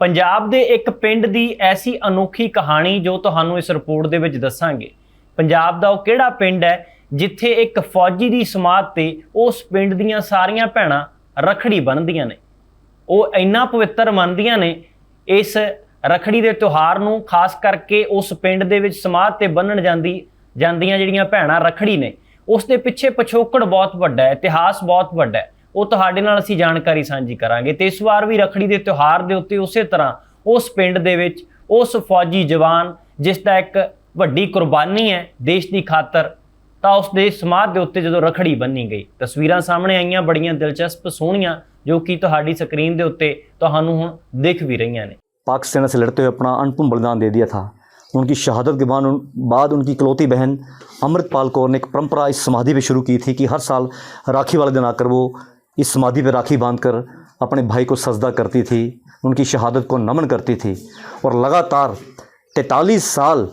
ਪੰਜਾਬ ਦੇ ਇੱਕ ਪਿੰਡ ਦੀ ਐਸੀ ਅਨੋਖੀ ਕਹਾਣੀ ਜੋ ਤੁਹਾਨੂੰ ਇਸ ਰਿਪੋਰਟ ਦੇ ਵਿੱਚ ਦੱਸਾਂਗੇ। ਪੰਜਾਬ ਦਾ ਉਹ ਕਿਹੜਾ ਪਿੰਡ ਹੈ ਜਿੱਥੇ ਇੱਕ ਫੌਜੀ ਦੀ ਸਮਾਧ ਤੇ ਉਸ ਪਿੰਡ ਦੀਆਂ ਸਾਰੀਆਂ ਭੈਣਾਂ ਰਖੜੀ ਬੰਨਦੀਆਂ ਨੇ। ਉਹ ਇੰਨਾ ਪਵਿੱਤਰ ਮੰਨਦੀਆਂ ਨੇ ਇਸ ਰਖੜੀ ਦੇ ਤਿਉਹਾਰ ਨੂੰ, ਖਾਸ ਕਰਕੇ ਉਸ ਪਿੰਡ ਦੇ ਵਿੱਚ ਸਮਾਧ ਤੇ ਬੰਨਣ ਜਾਂਦੀ, ਜਾਂਦੀਆਂ ਜਿਹੜੀਆਂ ਭੈਣਾਂ ਰਖੜੀ ਨੇ, ਉਸ ਦੇ ਪਿੱਛੇ ਪਿਛੋਕੜ ਬਹੁਤ ਵੱਡਾ ਹੈ, ਇਤਿਹਾਸ ਬਹੁਤ ਵੱਡਾ ਹੈ। ਉਹ ਤੁਹਾਡੇ ਨਾਲ ਅਸੀਂ ਜਾਣਕਾਰੀ ਸਾਂਝੀ ਕਰਾਂਗੇ ਤੇ ਇਸ ਵਾਰ ਵੀ ਰਖੜੀ ਦੇ ਤਿਉਹਾਰ ਦੇ ਉੱਤੇ ਉਸੇ ਤਰ੍ਹਾਂ ਉਸ ਪਿੰਡ ਦੇ ਵਿੱਚ ਉਸ ਫੌਜੀ ਜਵਾਨ ਜਿਸ ਦਾ ਇੱਕ ਵੱਡੀ ਕੁਰਬਾਨੀ ਹੈ ਦੇਸ਼ ਦੀ ਖਾਤਰ ਤਾਂ ਉਸ ਦੇ ਸਮਾਧ ਦੇ ਉੱਤੇ ਜਦੋਂ ਰਖੜੀ ਬੰਨੀ ਗਈ ਤਸਵੀਰਾਂ ਸਾਹਮਣੇ ਆਈਆਂ ਬੜੀਆਂ ਦਿਲਚਸਪ ਸੋਹਣੀਆਂ ਜੋ ਕਿ ਤੁਹਾਡੀ ਸਕਰੀਨ ਦੇ ਉੱਤੇ ਤੁਹਾਨੂੰ ਹੁਣ ਦਿਖ ਵੀ ਰਹੀਆਂ ਨੇ पाक सेना से लड़ते हुए अपना अनपुन बलिदान दे दिया था उनकी शहादत के बाद उन, बाद उनकी इकलौती बहन अमृतपाल कौर ने एक परंपरा इस समाधि पे शुरू की थी कि हर साल राखी वाले दिन आकर वो इस समाधि पर राखी बांधकर अपने भाई को सजदा करती थी, उनकी शहादत को नमन करती थी और लगातार तैतालीस साल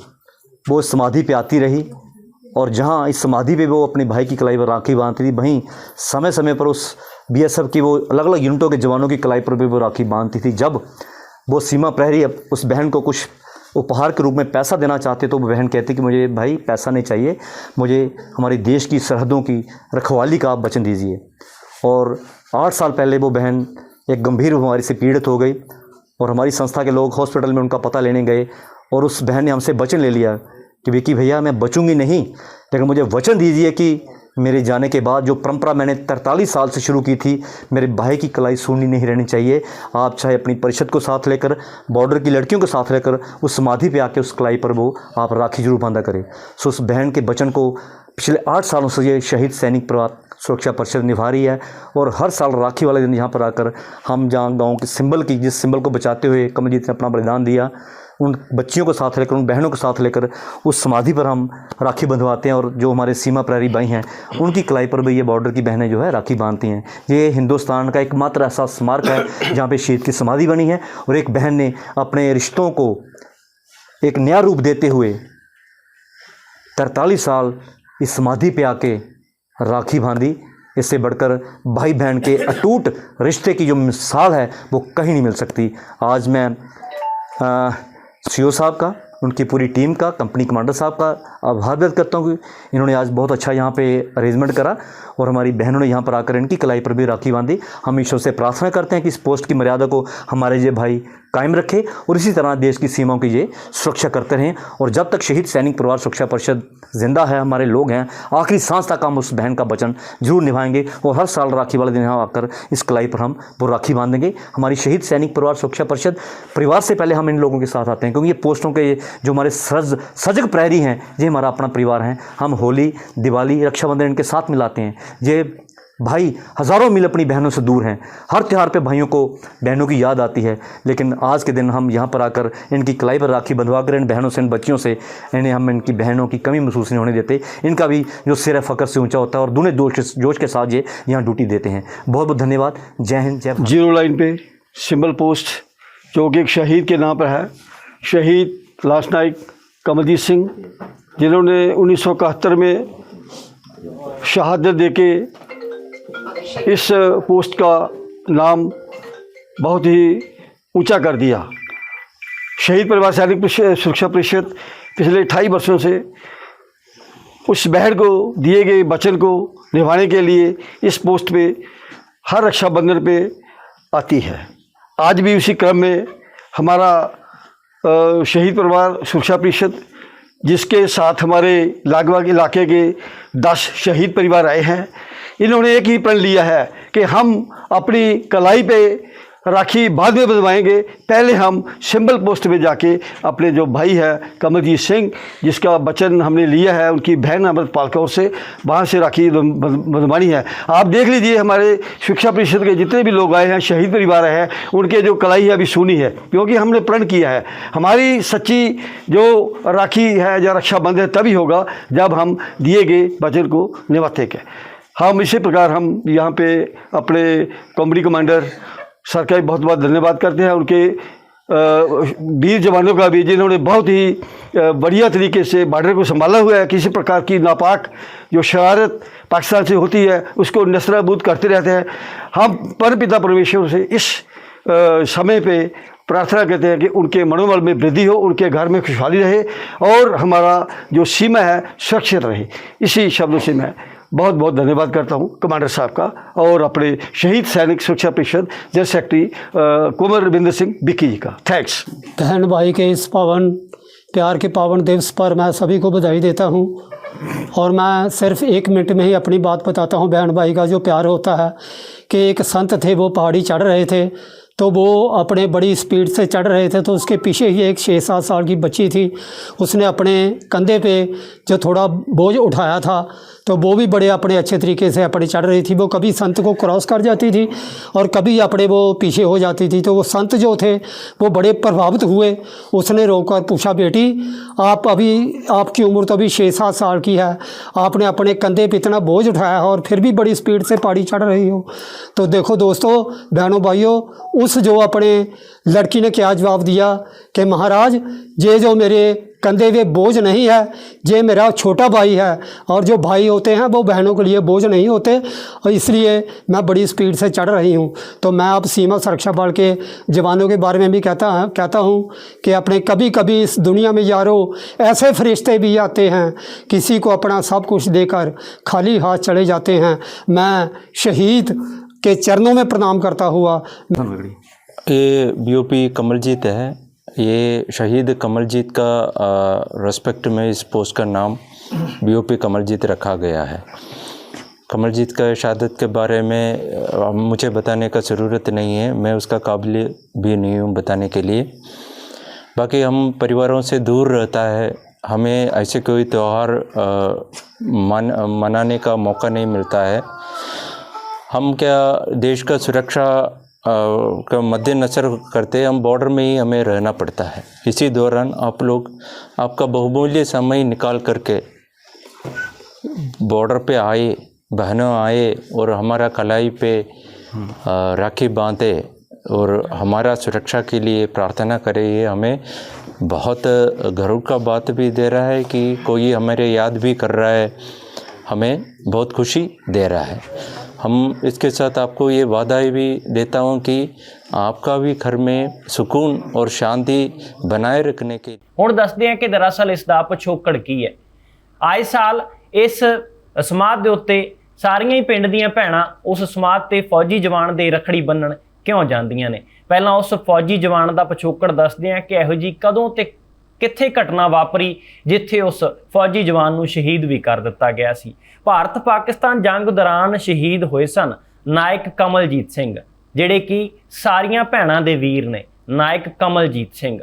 वो इस समाधि पे आती रही और जहाँ इस समाधि पे वो अपने भाई की कलाई पर राखी बांधती थी, वहीं समय समय पर उस बीएसएफ की वो अलग अलग यूनिटों के जवानों की कलाई पर भी वो राखी बांधती थी। जब वो सीमा प्रहरी उस बहन को कुछ उपहार के रूप में पैसा देना चाहते तो बहन कहती कि मुझे भाई पैसा नहीं चाहिए, मुझे हमारे देश की सरहदों की रखवाली का आप वचन दीजिए। और आठ साल पहले वो बहन एक गंभीर बीमारी से पीड़ित हो गई और हमारी संस्था के लोग हॉस्पिटल में उनका पता लेने गए और उस बहन ने हमसे वचन ले लिया कि विकी भैया, मैं बचूँगी नहीं, लेकिन मुझे वचन दीजिए कि मेरे जाने के बाद जो परंपरा मैंने तरतालीस साल से शुरू की थी, मेरे भाई की कलाई सूनी नहीं रहनी चाहिए। आप चाहे अपनी परिषद को साथ लेकर, बॉर्डर की लड़कियों को साथ लेकर, उस समाधि पे आके उस कलाई पर वो आप राखी ज़रूर बांधा करें। सो उस बहन के बचन को पिछले आठ सालों से ये शहीद सैनिक परिवार सुरक्षा परिषद निभा रही है और हर साल राखी वाले दिन यहाँ पर आकर हम जहाँ गाँव के सिंबल की, जिस सिंबल को बचाते हुए कमलजीत ने अपना बलिदान दिया, उन बच्चियों को साथ लेकर, उन बहनों को साथ लेकर उस समाधि पर हम राखी बंधवाते हैं और जो हमारे सीमा प्रहरी भाई हैं, उनकी कलाई पर भी ये बॉर्डर की बहनें जो है राखी बांधती हैं। ये हिंदुस्तान का एकमात्र ऐसा स्मारक है, जहाँ पे शहीद की समाधि बनी है और एक बहन ने अपने रिश्तों को एक नया रूप देते हुए तरतालीस साल इस समाधि पे आके राखी बांधी। इससे बढ़कर भाई बहन के अटूट रिश्ते की जो मिसाल है, वो कहीं नहीं मिल सकती। आज मैं सी साहब का, उनकी पूरी टीम का, कंपनी कमांडर साहब का आभार व्यक्त करता हूँ। कि इन्होंने आज बहुत अच्छा यहाँ पे अरेंजमेंट करा और हमारी बहनों ने यहाँ पर आकर इनकी कलाई पर भी राखी बांधी। हम ईश्वर से प्रार्थना करते हैं कि इस पोस्ट की मर्यादा को हमारे ये भाई कायम रखे और इसी तरह देश की सीमाओं की ये सुरक्षा करते रहें। और जब तक शहीद सैनिक परिवार सुरक्षा परिषद ज़िंदा है, हमारे लोग हैं, आखिरी सांस तक हम उस बहन का वचन ज़रूर निभाएँगे और हर साल राखी वाले दिन यहाँ आकर इस कलाई पर हम वो राखी बांधेंगे। हमारी शहीद सैनिक परिवार सुरक्षा परिषद परिवार से पहले हम इन लोगों के साथ आते हैं, क्योंकि ये पोस्टों के जो हमारे सज, सजग प्रहरी हैं, ये हमारा अपना परिवार है। हम होली, दिवाली, रक्षाबंधन इनके साथ मिलाते हैं। ये भाई, हज़ारों मील अपनी बहनों से दूर हैं। हर त्यौहार पे भाइयों को, बहनों की याद आती है। लेकिन आज के दिन हम यहाँ पर आकर इनकी कलाई पर राखी बंधवा कर इन बहनों से, इन बच्चियों से, इन्हें हम इनकी बहनों की कमी महसूस नहीं होने देते। इनका भी जो सिर फ़कर से ऊँचा होता है और दूने जोश जोश के साथ ये यहाँ ड्यूटी देते हैं। बहुत बहुत धन्यवाद। जय हिंद, जय ज़ीरो लाइन पे सिंबल पोस्ट, जो कि एक शहीद के नाम पर है। शहीद लास्ट नाइक कमलजीत सिंह, जिन्होंने उन्नीस सौ इकहत्तर में शहादत देके इस पोस्ट का नाम बहुत ही ऊँचा कर दिया। शहीद परिवार सैनिक सुरक्षा परिषद पिछले अठाई वर्षों से उस बहन को, दिए गए वचन को निभाने के लिए इस पोस्ट पे हर रक्षाबंधन पे आती है। आज भी उसी क्रम में हमारा शहीद परिवार सुरक्षा परिषद, जिसके साथ हमारे लागबाग इलाके के दस शहीद परिवार आए हैं इन्होंने एक ही प्रण लिया है कि हम अपनी कलाई पे राखी बाद में बंधवाएँगे पहले हम सिंबल पोस्ट में जाके अपने जो भाई है, कमलजीत सिंह, जिसका वचन हमने लिया है, उनकी बहन अमृतपाल कौर से वहाँ से राखी बंधवानी है। आप देख लीजिए हमारे शिक्षा परिषद के जितने भी लोग आए हैं, शहीद परिवार आए हैं, उनके जो कलाई है, अभी सुनी है, क्योंकि हमने प्रण किया है। हमारी सच्ची जो राखी है, या रक्षाबंधन है, तभी होगा जब हम दिए गए वचन को निभाते के हम इसी प्रकार हम यहाँ पे अपने कॉमेडी कमांडर सर का भी बहुत बहुत धन्यवाद करते हैं। उनके वीर जवानों का भी, जिन्होंने बहुत ही बढ़िया तरीके से बॉर्डर को संभाला हुआ है, किसी प्रकार की नापाक जो शरारत पाकिस्तान से होती है, उसको नसराबूद करते रहते हैं। हम पर पिता परमेश्वर से इस समय पे प्रार्थना करते हैं कि उनके मनोबल में वृद्धि हो, उनके घर में खुशहाली रहे और हमारा जो सीमा है, सुरक्षित रहे। इसी शब्दों से मैं बहुत बहुत धन्यवाद करता हूँ, कमांडर साहब का, और अपने शहीद सैनिक सुरक्षा परिषद जनरल सेक्रेटरी कुंवर रविंद्र सिंह बिक्की जी का। थैंक्स बहन भाई के इस पावन, प्यार के पावन दिवस पर मैं सभी को बधाई देता हूँ, और मैं सिर्फ़ एक मिनट में ही अपनी बात बताता हूँ बहन भाई का जो प्यार होता है, कि एक संत थे, वो पहाड़ी चढ़ रहे थे तो वो अपने बड़ी स्पीड से चढ़ रहे थे तो उसके पीछे ही एक छः सात साल की बच्ची थी, उसने अपने कंधे पे जो थोड़ा बोझ उठाया था तो वो भी बड़े अपने अच्छे तरीके से अपने चढ़ रही थी। वो कभी संत को क्रॉस कर जाती थी और कभी अपने वो पीछे हो जाती थी। तो वो संत जो थे, वो बड़े प्रभावित हुए। उसने रोककर पूछा, बेटी, आप अभी, आपकी उम्र तो अभी छः सात साल की है। आपने अपने कंधे पर इतना बोझ उठाया है और फिर भी बड़ी स्पीड से पहाड़ी चढ़ रही हो। तो देखो दोस्तों, बहनों, भाइयों, उस जो अपने लड़की ने क्या जवाब दिया? कि महाराज ये जो मेरे कंधे पे बोझ नहीं है ये मेरा छोटा भाई है और जो भाई होते हैं वो बहनों के लिए बोझ नहीं होते और इसलिए मैं बड़ी स्पीड से चढ़ रही हूँ। तो मैं अब सीमा सुरक्षा बल के जवानों के बारे में भी कहता है, कहता हूँ कि अपने कभी कभी इस दुनिया में यारो ऐसे फरिश्ते भी आते हैं किसी को अपना सब कुछ देकर खाली हाथ चले जाते हैं। मैं शहीद के चरणों में प्रणाम करता हुआ ये बीओपी कमलजीत है। ये शहीद कमलजीत का रेस्पेक्ट में इस पोस्ट का नाम बीओपी कमलजीत रखा गया है। कमलजीत का शहादत के बारे में मुझे बताने का ज़रूरत नहीं है। मैं उसका काबिल भी नहीं हूँ बताने के लिए। बाकी हम परिवारों से दूर रहता है। हमें ऐसे कोई त्यौहार मन, मनाने का मौका नहीं मिलता है। हम क्या देश का सुरक्षा का मद्देनज़र करते हम बॉर्डर में ही हमें रहना पड़ता है। इसी दौरान आप लोग, आपका बहुमूल्य समय निकाल करके बॉर्डर पे आए, बहनों आए और हमारा कलाई पे राखी बांधे और हमारा सुरक्षा के लिए प्रार्थना करे, ये हमें बहुत गर्व का बात भी दे रहा है कि कोई हमारे याद भी कर रहा है। हमें बहुत खुशी दे रहा है हम इसके साथ आपको ये वादा भी देता हूँ कि आपका भी घर में सुकून और शांति बनाए रखने के ਹੁਣ ਦੱਸਦੇ ਹਾਂ ਕਿ ਦਰਅਸਲ ਇਸ ਦਾ ਪਿਛੋਕੜ ਕੀ ਹੈ ਆਏ ਸਾਲ ਇਸ ਸਮਾਧ ਦੇ ਉੱਤੇ ਸਾਰੀਆਂ ਹੀ ਪਿੰਡ ਦੀਆਂ ਭੈਣਾਂ ਉਸ ਸਮਾਧ ਤੇ ਫੌਜੀ ਜਵਾਨ ਦੇ ਰਖੜੀ ਬੰਨਣ ਕਿਉਂ ਜਾਂਦੀਆਂ ਨੇ ਪਹਿਲਾਂ ਉਸ ਫੌਜੀ ਜਵਾਨ ਦਾ ਪਿਛੋਕੜ ਦੱਸਦੇ ਹਾਂ ਕਿ ਇਹੋ ਜੀ ਕਦੋਂ ਤੇ ਕਿੱਥੇ ਘਟਨਾ ਵਾਪਰੀ ਜਿੱਥੇ ਉਸ ਫੌਜੀ ਜਵਾਨ ਨੂੰ ਸ਼ਹੀਦ ਵੀ ਕਰ ਦਿੱਤਾ ਗਿਆ ਸੀ। ਭਾਰਤ ਪਾਕਿਸਤਾਨ ਜੰਗ ਦੌਰਾਨ ਸ਼ਹੀਦ ਹੋਏ ਸਨ ਨਾਇਕ ਕਮਲਜੀਤ ਸਿੰਘ, ਜਿਹੜੇ ਕਿ ਸਾਰੀਆਂ ਭੈਣਾਂ ਦੇ ਵੀਰ ਨੇ, ਨਾਇਕ ਕਮਲਜੀਤ ਸਿੰਘ।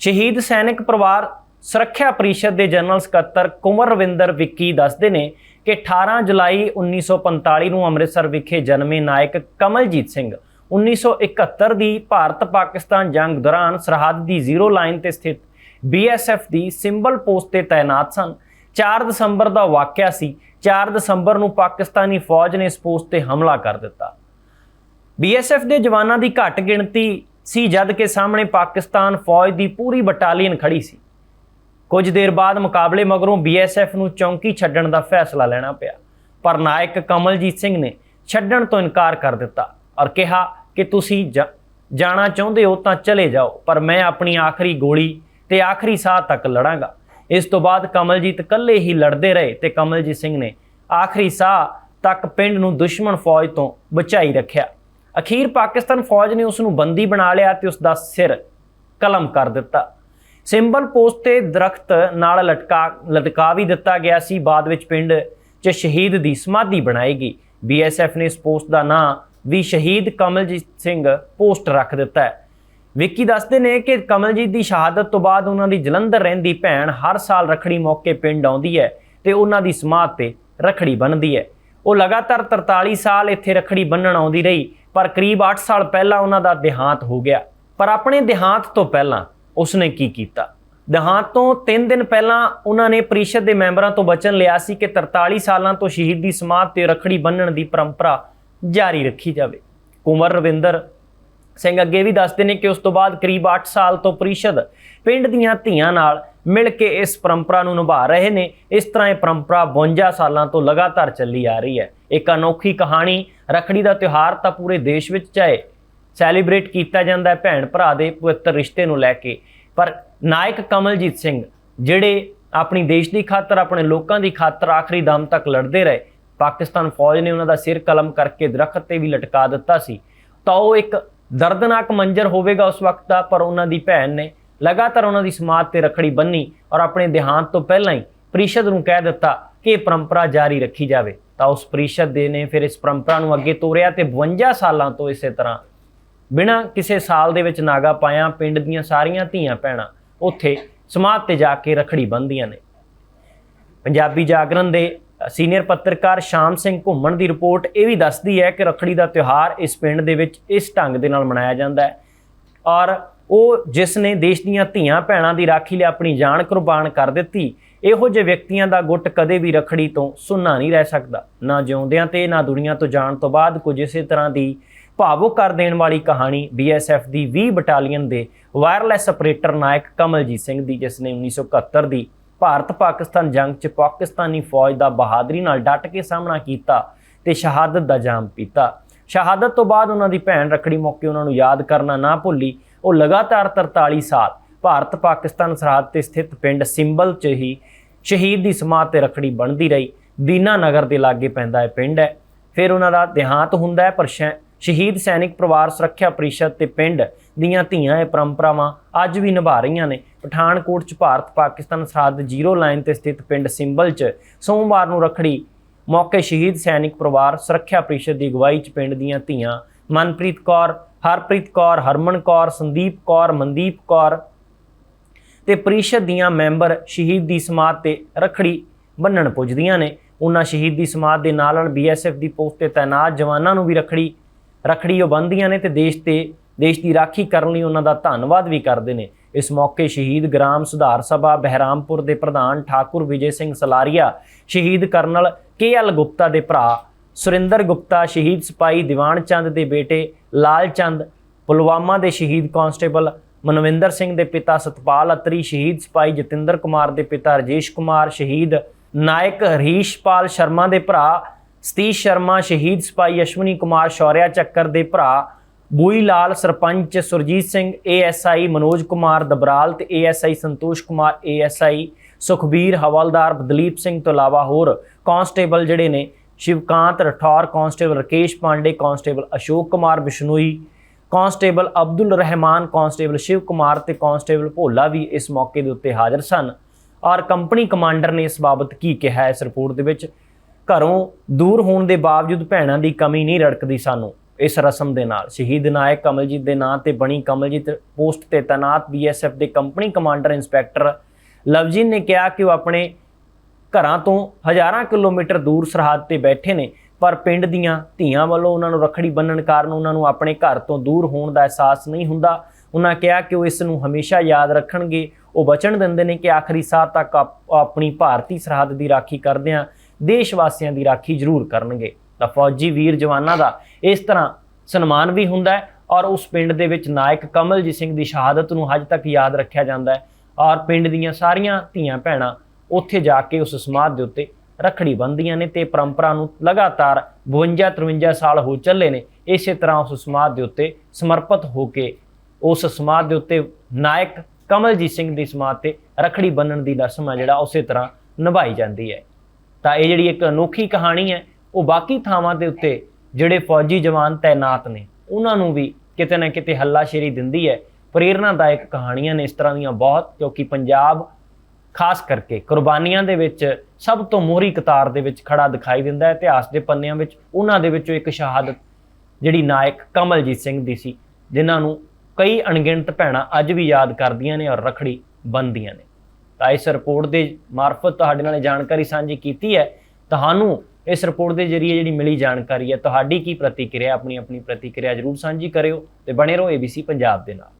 ਸ਼ਹੀਦ ਸੈਨਿਕ ਪਰਿਵਾਰ ਸੁਰੱਖਿਆ ਪਰਿਸ਼ਦ ਦੇ ਜਨਰਲ ਸਕੱਤਰ ਕੁਮਰ ਰਵਿੰਦਰ ਵਿੱਕੀ ਦੱਸਦੇ ਨੇ ਕਿ 18 ਜੁਲਾਈ 1945 ਨੂੰ ਅੰਮ੍ਰਿਤਸਰ ਵਿਖੇ ਜਨਮੇ ਨਾਇਕ ਕਮਲਜੀਤ ਸਿੰਘ 1971 ਦੀ ਭਾਰਤ ਪਾਕਿਸਤਾਨ ਜੰਗ ਦੌਰਾਨ ਸਰਹੱਦ ਦੀ ਜ਼ੀਰੋ ਲਾਈਨ ਤੇ ਸਥਿਤ ਬੀਐਸਐਫ ਦੀ ਸਿੰਬਲ ਪੋਸਟ ਤੇ ਤਾਇਨਾਤ ਸਨ। 4 ਦਸੰਬਰ ਦਾ ਵਾਕਿਆ ਸੀ। 4 ਦਸੰਬਰ ਨੂੰ ਪਾਕਿਸਤਾਨੀ ਫੌਜ ਨੇ ਇਸ ਪੋਸਟ ਤੇ ਹਮਲਾ ਕਰ ਦਿੱਤਾ। ਬੀਐਸਐਫ ਦੇ ਜਵਾਨਾਂ ਦੀ ਘੱਟ ਗਿਣਤੀ ਸੀ, ਜਦ ਕਿ ਸਾਹਮਣੇ ਪਾਕਿਸਤਾਨ ਫੌਜ ਦੀ ਪੂਰੀ ਬਟਾਲੀਅਨ ਖੜੀ ਸੀ। ਕੁਝ ਦੇਰ ਬਾਅਦ ਮੁਕਾਬਲੇ ਮਗਰੋਂ ਬੀਐਸਐਫ ਨੂੰ ਚੌਂਕੀ ਛੱਡਣ ਦਾ ਫੈਸਲਾ ਲੈਣਾ ਪਿਆ। ਪਰ ਨਾਇਕ ਕਮਲਜੀਤ ਸਿੰਘ ਨੇ ਛੱਡਣ ਤੋਂ ਇਨਕਾਰ ਕਰ ਦਿੱਤਾ ਔਰ ਕਿਹਾ ਕਿ ਤੁਸੀਂ ਜਾ- ਜਾਣਾ ਚਾਹੁੰਦੇ ਹੋ ਤਾਂ ਚਲੇ ਜਾਓ, ਪਰ ਮੈਂ ਆਪਣੀ ਆਖਰੀ ਗੋਲੀ ਤੇ ਆਖਰੀ ਸਾਹ ਤੱਕ ਲੜਾਂਗਾ। ਇਸ ਤੋਂ ਬਾਅਦ ਕਮਲਜੀਤ ਇਕੱਲੇ ਹੀ ਲੜਦੇ ਰਹੇ ਤੇ ਕਮਲਜੀਤ ਸਿੰਘ ਨੇ ਆਖਰੀ ਸਾਹ ਤੱਕ ਪਿੰਡ ਨੂੰ ਦੁਸ਼ਮਣ ਫੌਜ ਤੋਂ ਬਚਾਈ ਰੱਖਿਆ। ਅਖੀਰ ਪਾਕਿਸਤਾਨ ਫੌਜ ਨੇ ਉਸ ਨੂੰ ਬੰਦੀ ਬਣਾ ਲਿਆ ਤੇ ਉਸ ਦਾ ਸਿਰ ਕਲਮ ਕਰ ਦਿੱਤਾ। ਸਿੰਬਲ ਪੋਸਟ ਤੇ ਦਰਖਤ ਨਾਲ ਲਟਕਾ ਲਟਕਾ ਵੀ ਦਿੱਤਾ ਗਿਆ ਸੀ। ਬਾਅਦ ਵਿੱਚ ਪਿੰਡ 'ਚ ਸ਼ਹੀਦ ਦੀ ਸਮਾਧੀ ਬਣਾਈ ਗਈ। ਬੀਐਸਐਫ ਨੇ ਇਸ ਪੋਸਟ ਦਾ ਨਾਂ ਵੀ ਸ਼ਹੀਦ ਕਮਲਜੀਤ ਸਿੰਘ ਪੋਸਟ ਰੱਖ ਦਿੱਤਾ ਹੈ। ਵਿੱਕੀ ਦੱਸਦੇ ਨੇ ਕਿ ਕਮਲਜੀਤ ਦੀ ਸ਼ਹਾਦਤ ਤੋਂ ਬਾਅਦ ਉਹਨਾਂ ਦੀ ਜਲੰਧਰ ਰਹਿੰਦੀ ਭੈਣ ਹਰ ਸਾਲ ਰਖੜੀ ਮੌਕੇ ਪਿੰਡ ਆਉਂਦੀ ਹੈ ਤੇ ਉਹਨਾਂ ਦੀ ਸਮਾਧ ਤੇ ਰਖੜੀ ਬੰਨਦੀ ਹੈ। ਉਹ ਲਗਾਤਾਰ 43 ਸਾਲ ਇੱਥੇ ਰਖੜੀ ਬੰਨਣ ਆਉਂਦੀ ਰਹੀ, ਪਰ ਕਰੀਬ 8 ਸਾਲ ਪਹਿਲਾਂ ਉਹਨਾਂ ਦਾ ਦੇਹਾਂਤ ਹੋ ਗਿਆ। ਪਰ ਆਪਣੇ ਦੇਹਾਂਤ ਤੋਂ ਪਹਿਲਾਂ ਉਸਨੇ ਕੀ ਕੀਤਾ? ਦੇਹਾਂਤ ਤੋਂ 3 ਦਿਨ ਪਹਿਲਾਂ ਉਹਨਾਂ ਨੇ ਪ੍ਰੀਸ਼ਦ ਦੇ ਮੈਂਬਰਾਂ ਤੋਂ ਵਚਨ ਲਿਆ ਸੀ ਕਿ 43 ਸਾਲਾਂ ਤੋਂ ਸ਼ਹੀਦ ਦੀ ਸਮਾਧ ਤੇ ਰਖੜੀ ਬੰਨਣ ਦੀ ਪਰੰਪਰਾ ਜਾਰੀ ਰੱਖੀ ਜਾਵੇ। ਕੁੰਵਰ ਰਵਿੰਦਰ ਸਿੰਘ ਅੱਗੇ ਵੀ ਦੱਸਦੇ ਨੇ ਕਿ ਉਸ ਤੋਂ ਬਾਅਦ ਕਰੀਬ 8 ਸਾਲ ਤੋਂ ਪ੍ਰੀਸ਼ਦ ਪਿੰਡ ਦੀਆਂ ਧੀਆਂ ਨਾਲ ਮਿਲ ਕੇ ਇਸ ਪਰੰਪਰਾ ਨੂੰ ਨਿਭਾ ਰਹੇ ਨੇ। ਇਸ ਤਰ੍ਹਾਂ ਇਹ ਪਰੰਪਰਾ 52 ਸਾਲਾਂ ਤੋਂ ਲਗਾਤਾਰ ਚੱਲੀ ਆ ਰਹੀ ਹੈ। ਇੱਕ ਅਨੋਖੀ ਕਹਾਣੀ, ਰਖੜੀ ਦਾ ਤਿਉਹਾਰ ਤਾਂ ਪੂਰੇ ਦੇਸ਼ ਵਿੱਚ ਚਾਹੇ ਸੈਲੀਬ੍ਰੇਟ ਕੀਤਾ ਜਾਂਦਾ ਹੈ ਭੈਣ ਭਰਾ ਦੇ ਪਵਿੱਤਰ ਰਿਸ਼ਤੇ ਨੂੰ ਲੈ ਕੇ। ਪਰ ਨਾਇਕ ਕਮਲਜੀਤ ਸਿੰਘ ਜਿਹੜੇ ਆਪਣੀ ਦੇਸ਼ ਦੀ ਖਾਤਰ, ਆਪਣੇ ਲੋਕਾਂ ਦੀ ਖਾਤਰ ਆਖਰੀ ਦਮ ਤੱਕ ਲੜਦੇ ਰਹੇ, ਪਾਕਿਸਤਾਨ ਫੌਜ ਨੇ ਉਹਨਾਂ ਦਾ ਸਿਰ ਕਲਮ ਕਰਕੇ ਦਰਖਤ ਤੇ ਵੀ ਲਟਕਾ ਦਿੱਤਾ ਸੀ। ਤਾਂ ਉਹ ਇੱਕ ਦਰਦਨਾਕ ਮੰਜ਼ਰ ਹੋਵੇਗਾ ਉਸ ਵਕਤ ਦਾ, ਪਰ ਉਹਨਾਂ ਦੀ ਭੈਣ ਨੇ ਲਗਾਤਾਰ ਉਹਨਾਂ ਦੀ ਸਮਾਧ ਤੇ ਰਖੜੀ ਬੰਨੀ ਔਰ ਆਪਣੇ ਦੇਹਾਂਤ ਤੋਂ ਪਹਿਲਾਂ ਹੀ ਪ੍ਰੀਸ਼ਦ ਨੂੰ ਕਹਿ ਦਿੱਤਾ ਕਿ ਇਹ ਪਰੰਪਰਾ ਜਾਰੀ ਰੱਖੀ ਜਾਵੇ। ਤਾਂ ਉਸ ਪ੍ਰੀਸ਼ਦ ਦੇ ਨੇ ਫਿਰ ਇਸ ਪਰੰਪਰਾ ਨੂੰ ਅੱਗੇ ਤੋਰਿਆ ਤੇ 52 ਸਾਲਾਂ ਤੋਂ ਇਸੇ ਤਰ੍ਹਾਂ ਬਿਨਾਂ ਕਿਸੇ ਸਾਲ ਦੇ ਵਿੱਚ ਨਾਗਾ ਪਾਇਆ, ਪਿੰਡ ਦੀਆਂ ਸਾਰੀਆਂ ਧੀਆਂ ਭੈਣਾਂ ਉੱਥੇ ਸਮਾਧ ਤੇ ਜਾ ਕੇ ਰਖੜੀ ਬੰਨ੍ਹਦੀਆਂ ਨੇ। ਪੰਜਾਬੀ ਜਾਗਰਣ ਦੇ ਸੀਨੀਅਰ ਪੱਤਰਕਾਰ ਸ਼ਾਮ ਸਿੰਘ ਘੁੰਮਣ ਦੀ ਰਿਪੋਰਟ ਇਹ ਵੀ ਦੱਸਦੀ ਹੈ ਕਿ ਰਖੜੀ ਦਾ ਤਿਉਹਾਰ ਇਸ ਪਿੰਡ ਦੇ ਵਿੱਚ ਇਸ ਢੰਗ ਦੇ ਨਾਲ ਮਨਾਇਆ ਜਾਂਦਾ ਹੈ। ਔਰ ਉਹ ਜਿਸ ਨੇ ਦੇਸ਼ ਦੀਆਂ ਧੀਆਂ ਭੈਣਾਂ ਦੀ ਰਾਖੀ ਲਈ ਆਪਣੀ ਜਾਨ ਕੁਰਬਾਨ ਕਰ ਦਿੱਤੀ, ਇਹੋ ਜਿਹੇ ਵਿਅਕਤੀਆਂ ਦਾ ਗੁੱਟ ਕਦੇ ਵੀ ਰਖੜੀ ਤੋਂ ਸੁੰਨਾ ਨਹੀਂ ਰਹਿ ਸਕਦਾ। ਨਾ ਜਿਉਂਦਿਆਂ ਤੇ, ਨਾ ਦੁਨੀਆ ਤੋਂ ਜਾਣ ਤੋਂ ਬਾਅਦ ਕੁਝ ਇਸੇ ਤਰ੍ਹਾਂ ਦੀ ਭਾਵੁਕ ਕਰ ਦੇਣ ਵਾਲੀ ਕਹਾਣੀ BSF ਦੀ 20 ਬਟਾਲੀਅਨ ਦੇ ਵਾਇਰਲੈਸ ਆਪਰੇਟਰ ਨਾਇਕ ਕਮਲਜੀਤ ਸਿੰਘ ਦੀ, ਜਿਸ ਨੇ 1971 ਦੀ ਭਾਰਤ ਪਾਕਿਸਤਾਨ ਜੰਗ 'ਚ ਪਾਕਿਸਤਾਨੀ ਫੌਜ ਦਾ ਬਹਾਦਰੀ ਨਾਲ ਡਟ ਕੇ ਸਾਹਮਣਾ ਕੀਤਾ ਤੇ ਸ਼ਹਾਦਤ ਦਾ ਜਾਮ ਪੀਤਾ। ਸ਼ਹਾਦਤ ਤੋਂ ਬਾਅਦ ਉਹਨਾਂ ਦੀ ਭੈਣ ਰਖੜੀ ਮੌਕੇ ਉਹਨਾਂ ਨੂੰ ਯਾਦ ਕਰਨਾ ਨਾ ਭੁੱਲੀ। ਉਹ ਲਗਾਤਾਰ 43 ਸਾਲ ਭਾਰਤ ਪਾਕਿਸਤਾਨ ਸਰਹੱਦ ਤੇ ਸਥਿਤ ਪਿੰਡ ਸਿੰਬਲ 'ਚ ਹੀ ਸ਼ਹੀਦ ਦੀ ਸਮਾਧ ਤੇ ਰਖੜੀ ਬਣਦੀ ਰਹੀ। ਦੀਨਾ ਨਗਰ ਦੇ ਲਾਗੇ ਪੈਂਦਾ ਇਹ ਪਿੰਡ ਹੈ। ਫਿਰ ਉਹਨਾਂ ਦਾ ਦੇਹਾਂਤ ਹੁੰਦਾ ਹੈ ਪਰ ਸ਼ੈ- ਸ਼ਹੀਦ ਸੈਨਿਕ ਪਰਿਵਾਰ ਸੁਰੱਖਿਆ ਪਰਿਸ਼ਦ ਤੇ ਪਿੰਡ ਦੀਆਂ ਧੀਆਂ ਇਹ ਪਰੰਪਰਾਵਾਂ ਅੱਜ ਵੀ ਨਿਭਾ ਰਹੀਆਂ ਨੇ। ਪਠਾਨਕੋਟ 'ਚ ਭਾਰਤ ਪਾਕਿਸਤਾਨ ਸਰਹੱਦ ਜ਼ੀਰੋ ਲਾਈਨ ਤੇ ਸਥਿਤ ਪਿੰਡ ਸਿੰਬਲ 'ਚ ਸੋਮਵਾਰ ਨੂੰ ਰਖੜੀ ਮੌਕੇ ਸ਼ਹੀਦ ਸੈਨਿਕ ਪਰਿਵਾਰ ਸੁਰੱਖਿਆ ਪਰਿਸ਼ਦ ਦੀ ਅਗਵਾਈ 'ਚ ਪਿੰਡ ਦੀਆਂ ਧੀਆਂ ਮਨਪ੍ਰੀਤ ਕੌਰ, ਹਰਪ੍ਰੀਤ ਕੌਰ, ਹਰਮਨ ਕੌਰ, ਸੰਦੀਪ ਕੌਰ, ਮਨਦੀਪ ਕੌਰ ਤੇ ਪਰਿਸ਼ਦ ਦੀਆਂ ਮੈਂਬਰ ਸ਼ਹੀਦ ਦੀ ਸਮਾਧ ਤੇ ਰਖੜੀ ਬੰਨਣ ਪੁੱਜਦੀਆਂ ਨੇ। ਉਹਨਾਂ ਸ਼ਹੀਦ ਦੀ ਸਮਾਧ ਦੇ ਨਾਲ ਨਾਲ ਬੀਐਸਐਫ ਦੀ ਪੋਸਟ ਤੇ ਤਾਇਨਾਤ ਜਵਾਨਾਂ ਨੂੰ ਵੀ ਰਖੜੀ ਰਖੜੀ ਉਹ ਬੰਨ੍ਹਦੀਆਂ ਨੇ ਤੇ ਦੇਸ਼ ਤੇ, ਦੇਸ਼ ਦੀ ਰਾਖੀ ਕਰਨ ਲਈ ਉਹਨਾਂ ਦਾ ਧੰਨਵਾਦ ਵੀ ਕਰਦੇ ਨੇ। ਇਸ ਮੌਕੇ ਸ਼ਹੀਦ ਗ੍ਰਾਮ ਸੁਧਾਰ ਸਭਾ ਬਹਿਰਾਮਪੁਰ ਦੇ ਪ੍ਰਧਾਨ ਠਾਕੁਰ ਵਿਜੇ ਸਿੰਘ ਸਲਾਰੀਆ, ਸ਼ਹੀਦ ਕਰਨਲ ਕੇ ਕੇ.ਐਲ ਗੁਪਤਾ ਦੇ ਭਰਾ ਸੁਰਿੰਦਰ ਗੁਪਤਾ, ਸ਼ਹੀਦ ਸਿਪਾਹੀ ਦੀਵਾਨ ਚੰਦ ਦੇ ਬੇਟੇ ਲਾਲ ਚੰਦ, ਪੁਲਵਾਮਾ ਦੇ ਸ਼ਹੀਦ ਕਾਂਸਟੇਬਲ ਮਨਵਿੰਦਰ ਸਿੰਘ ਦੇ ਪਿਤਾ ਸਤਪਾਲ ਅਤਰੀ, ਸ਼ਹੀਦ ਸਿਪਾਹੀ ਜਤਿੰਦਰ ਕੁਮਾਰ ਦੇ ਪਿਤਾ ਰਜੇਸ਼ ਕੁਮਾਰ, ਸ਼ਹੀਦ ਨਾਇਕ ਹਰੀਸ਼ਪਾਲ ਸ਼ਰਮਾ ਦੇ ਭਰਾ ਸਤੀਸ਼ ਸ਼ਰਮਾ, ਸ਼ਹੀਦ ਸਿਪਾਹੀ ਅਸ਼ਵਨੀ ਕੁਮਾਰ, ਸ਼ੌਰਿਆ ਚੱਕਰ ਦੇ ਭਰਾ ਬੂਈ ਲਾਲ ਸਰਪੰਚ ਸੁਰਜੀਤ ਸਿੰਘ, ਏਐਸਆਈ ਮਨੋਜ ਕੁਮਾਰ ਦਬਰਾਲ ਤੇ ਏਐਸਆਈ ਸੰਤੋਸ਼ ਕੁਮਾਰ, ਏਐਸਆਈ ਸੁਖਬੀਰ ਹਵਲਦਾਰ ਦਲੀਪ ਸਿੰਘ ਤੋਂ ਇਲਾਵਾ ਹੋਰ ਕਾਂਸਟੇਬਲ ਜਿਹੜੇ ਨੇ, Shivkant Rathore, constable Rakesh Pandey, constable Ashok Kumar Bishnoi, constable Abdul Rahman, constable Shiv Kumar ਤੇ ਕਾਂਸਟੇਬਲ ਭੋਲਾ ਵੀ ਇਸ ਮੌਕੇ ਦੇ ਉੱਤੇ ਹਾਜ਼ਰ ਸਨ। ਔਰ ਕੰਪਨੀ ਕਮਾਂਡਰ ਨੇ ਇਸ ਬਾਬਤ ਕੀ ਕਿਹਾ ਇਸ ਰਿਪੋਰਟ ਦੇ ਵਿੱਚ? ਘਰੋਂ ਦੂਰ ਹੋਣ ਦੇ ਬਾਵਜੂਦ ਭੈਣਾਂ ਦੀ ਕਮੀ ਨਹੀਂ ਰੜਕਦੀ ਸਾਨੂੰ। ਇਸ ਰਸਮ ਦੇ ਨਾਲ ਸ਼ਹੀਦ ਨਾਇਕ ਕਮਲਜੀਤ ਦੇ ਨਾਂ ਤੇ ਬਣੀ ਕਮਲਜੀਤ ਪੋਸਟ ਤੇ ਤੈਨਾਤ ਬੀਐਸਐਫ ਦੇ ਕੰਪਨੀ ਕਮਾਂਡਰ ਇੰਸਪੈਕਟਰ ਲਵਜੀਤ ਨੇ ਕਿਹਾ ਕਿ ਉਹ ਆਪਣੇ ਘਰਾਂ ਤੋਂ ਹਜ਼ਾਰਾਂ ਕਿਲੋਮੀਟਰ ਦੂਰ ਸਰਹੱਦ ਤੇ ਬੈਠੇ ਨੇ, ਪਰ ਪਿੰਡ ਦੀਆਂ ਧੀਆਂ ਵੱਲੋਂ ਉਹਨਾਂ ਨੂੰ ਰੱਖੜੀ ਬੰਨਣ ਕਾਰਨ ਉਹਨਾਂ ਨੂੰ ਆਪਣੇ ਘਰ ਤੋਂ ਦੂਰ ਹੋਣ ਦਾ ਅਹਿਸਾਸ ਨਹੀਂ ਹੁੰਦਾ। ਉਹਨਾਂ ਕਿਹਾ ਕਿ ਉਹ ਇਸ ਨੂੰ ਹਮੇਸ਼ਾ ਯਾਦ ਰੱਖਣਗੇ। ਉਹ ਵਚਨ ਦਿੰਦੇ ਨੇ ਕਿ ਆਖਰੀ ਸਾਹ ਤੱਕ ਆਪਣੀ ਭਾਰਤੀ ਸਰਹੱਦ ਦੀ ਰਾਖੀ ਕਰਦਿਆਂ ਦੇਸ਼ ਵਾਸੀਆਂ ਦੀ ਰਾਖੀ ਜ਼ਰੂਰ ਕਰਨਗੇ। ਤਾਂ ਫੌਜੀ ਵੀਰ ਜਵਾਨਾਂ ਦਾ ਇਸ ਤਰ੍ਹਾਂ ਸਨਮਾਨ ਵੀ ਹੁੰਦਾ ਹੈ ਔਰ ਉਸ ਪਿੰਡ ਦੇ ਵਿੱਚ ਨਾਇਕ ਕਮਲਜੀਤ ਸਿੰਘ ਦੀ ਸ਼ਹਾਦਤ ਨੂੰ ਅੱਜ ਤੱਕ ਯਾਦ ਰੱਖਿਆ ਜਾਂਦਾ ਹੈ ਔਰ ਪਿੰਡ ਦੀਆਂ ਸਾਰੀਆਂ ਧੀਆਂ ਭੈਣਾਂ ਉੱਥੇ ਜਾ ਕੇ ਉਸ ਸਮਾਧ ਦੇ ਉੱਤੇ ਰੱਖੜੀ ਬੰਨ੍ਹਦੀਆਂ ਨੇ ਤੇ ਪਰੰਪਰਾ ਨੂੰ ਲਗਾਤਾਰ 52 53 ਸਾਲ ਹੋ ਚੱਲੇ ਨੇ, ਇਸੇ ਤਰ੍ਹਾਂ ਉਸ ਸਮਾਧ ਦੇ ਉੱਤੇ ਸਮਰਪਿਤ ਹੋ ਕੇ ਉਸ ਸਮਾਧ ਦੇ ਉੱਤੇ ਨਾਇਕ ਕਮਲਜੀਤ ਸਿੰਘ ਦੀ ਸਮਾਧ ਤੇ ਰੱਖੜੀ ਬੰਨਣ ਦੀ ਰਸਮ ਹੈ ਜਿਹੜਾ ਉਸੇ ਤਰ੍ਹਾਂ ਨਿਭਾਈ ਜਾਂਦੀ ਹੈ। ਤਾਂ ਇਹ ਜਿਹੜੀ ਇੱਕ ਅਨੋਖੀ ਕਹਾਣੀ ਹੈ, ਉਹ ਬਾਕੀ ਥਾਵਾਂ ਦੇ ਉੱਤੇ ਜਿਹੜੇ ਫੌਜੀ ਜਵਾਨ ਤਾਇਨਾਤ ਨੇ, ਉਹਨਾਂ ਨੂੰ ਵੀ ਕਿਤੇ ਨਾ ਕਿਤੇ ਹੱਲਾਸ਼ੇਰੀ ਦਿੰਦੀ ਹੈ ਪ੍ਰੇਰਨਾਦਾਇਕ ਕਹਾਣੀਆਂ ਨੇ ਇਸ ਤਰ੍ਹਾਂ ਦੀਆਂ ਬਹੁਤ, ਕਿਉਂਕਿ ਪੰਜਾਬ ਖਾਸ ਕਰਕੇ ਕੁਰਬਾਨੀਆਂ ਦੇ ਵਿੱਚ ਸਭ ਤੋਂ ਮੋਹਰੀ ਕਤਾਰ ਦੇ ਵਿੱਚ ਖੜਾ ਦਿਖਾਈ ਦਿੰਦਾ ਹੈ, ਇਤਿਹਾਸ ਦੇ ਪੰਨਿਆਂ ਵਿੱਚ, ਉਹਨਾਂ ਦੇ ਵਿੱਚੋਂ ਇੱਕ ਸ਼ਹਾਦਤ ਜਿਹੜੀ ਨਾਇਕ ਕਮਲਜੀਤ ਸਿੰਘ ਦੀ ਸੀ, ਜਿਨ੍ਹਾਂ ਨੂੰ ਕਈ ਅਣਗਿਣਤ ਭੈਣਾਂ ਅੱਜ ਵੀ ਯਾਦ ਕਰਦੀਆਂ ਨੇ ਔਰ ਰਖੜੀ ਬੰਨ੍ਹਦੀਆਂ ਨੇ। ਤਾਂ ਇਸ ਰਿਪੋਰਟ ਦੇ ਮਾਰਫਤ ਤੁਹਾਡੇ ਨਾਲ ਜਾਣਕਾਰੀ ਸਾਂਝੀ ਕੀਤੀ ਹੈ। ਤੁਹਾਨੂੰ ਇਸ ਰਿਪੋਰਟ ਦੇ ਜਰੀਏ ਜਿਹੜੀ ਮਿਲੀ ਜਾਣਕਾਰੀ ਹੈ, ਤੁਹਾਡੀ ਕੀ ਪ੍ਰਤੀਕਿਰਿਆ ਆਪਣੀ ਆਪਣੀ ਪ੍ਰਤੀਕਿਰਿਆ ਜਰੂਰ ਸਾਂਝੀ ਕਰਿਓ ਤੇ ਬਣੇ ਰਹੋ ABC ਪੰਜਾਬ ਦੇ ਨਾਲ।